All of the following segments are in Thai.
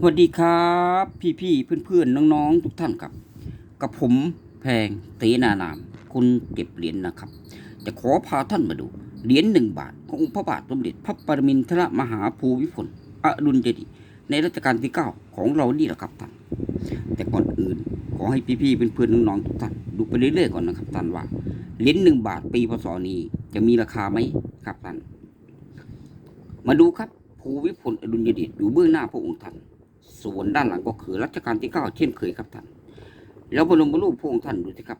สวัสดีครับ พี่ๆเพื่อนๆน้องๆ ทุกท่านครับ กับผมแพงเตนานาม คนเก็บเหรียญนะครับ จะขอพาท่านมาดูเหรียญหนึ่งบาท ขององค์พระบาทสมเด็จพระปรมินทรมหาภูมิพลอดุลยเดชในรัชกาลที่เก้าของเรานี่แหละครับท่าน แต่ก่อนอื่นขอให้พี่ๆเพื่อนๆน้องๆทุกท่านดูไปเรื่อยๆก่อนนะครับท่านว่าเหรียญหนึ่งบาทปีพศนี้จะมีราคาไหมครับท่าน มาดูครับภูมิพลอดุลยเดชอยู่เบื้องหน้าพระองค์ท่าน ส่วนด้านหลังก็คือรัชกาลที่เก้าเช่นเคยครับท่าน แล้วบรมรูปพระองค์ท่านดูสิครับ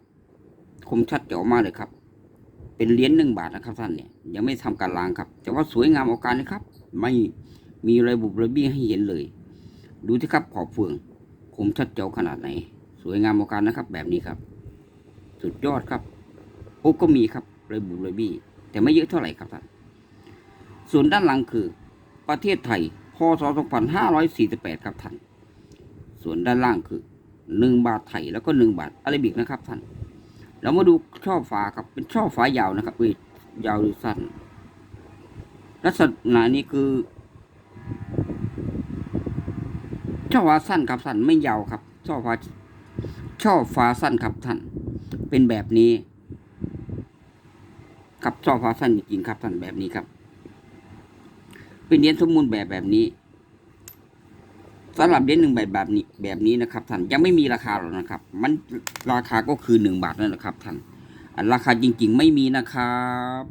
คมชัดเจ๋วมากเลยครับ เป็นเหรียญหนึ่งบาทนะครับท่านเนี่ย ยังไม่ทำการล้างครับ แต่ว่าสวยงามเอาการนะครับ ไม่มีอะไรบุบระบี้ให้เห็นเลย ดูสิครับขอบเฟือง คมชัดเจ๋วขนาดไหน สวยงามเอาการนะครับ แบบนี้ครับ สุดยอดครับโอ้ก็มีครับระบุระบี้แต่ไม่เยอะเท่าไหร่ครับท่านส่วนด้านหลังคือ ประเทศไทย พศ2548 ครับท่าน ส่วนด้านล่างคือ 1 บาทไทยแล้วก็ 1 บาทอาราบิกนะครับท่าน เรามาดูช่อฟ้าครับ เป็นช่อฟ้ายาวนะครับเอ้ยยาวหรือสั้น ลักษณะนี้คือช่อฟ้าสั้นครับท่านไม่ยาวครับช่อฟ้าช่อฟ้าสั้นครับท่าน เป็นแบบนี้ ครับช่อฟ้าสั้นจริงๆครับท่านแบบนี้ครับ เป็นเหรียญสมบูรณ์แบบแบบนี้สำหรับเหรียญหนึ่งใบแบบนี้แบบนี้นะครับท่านยังไม่มีราคาหรอกนะครับ มันราคาก็คือหนึ่งบาทนั่นแหละครับท่านอันราคาจริง ๆ ไม่มีนะครับ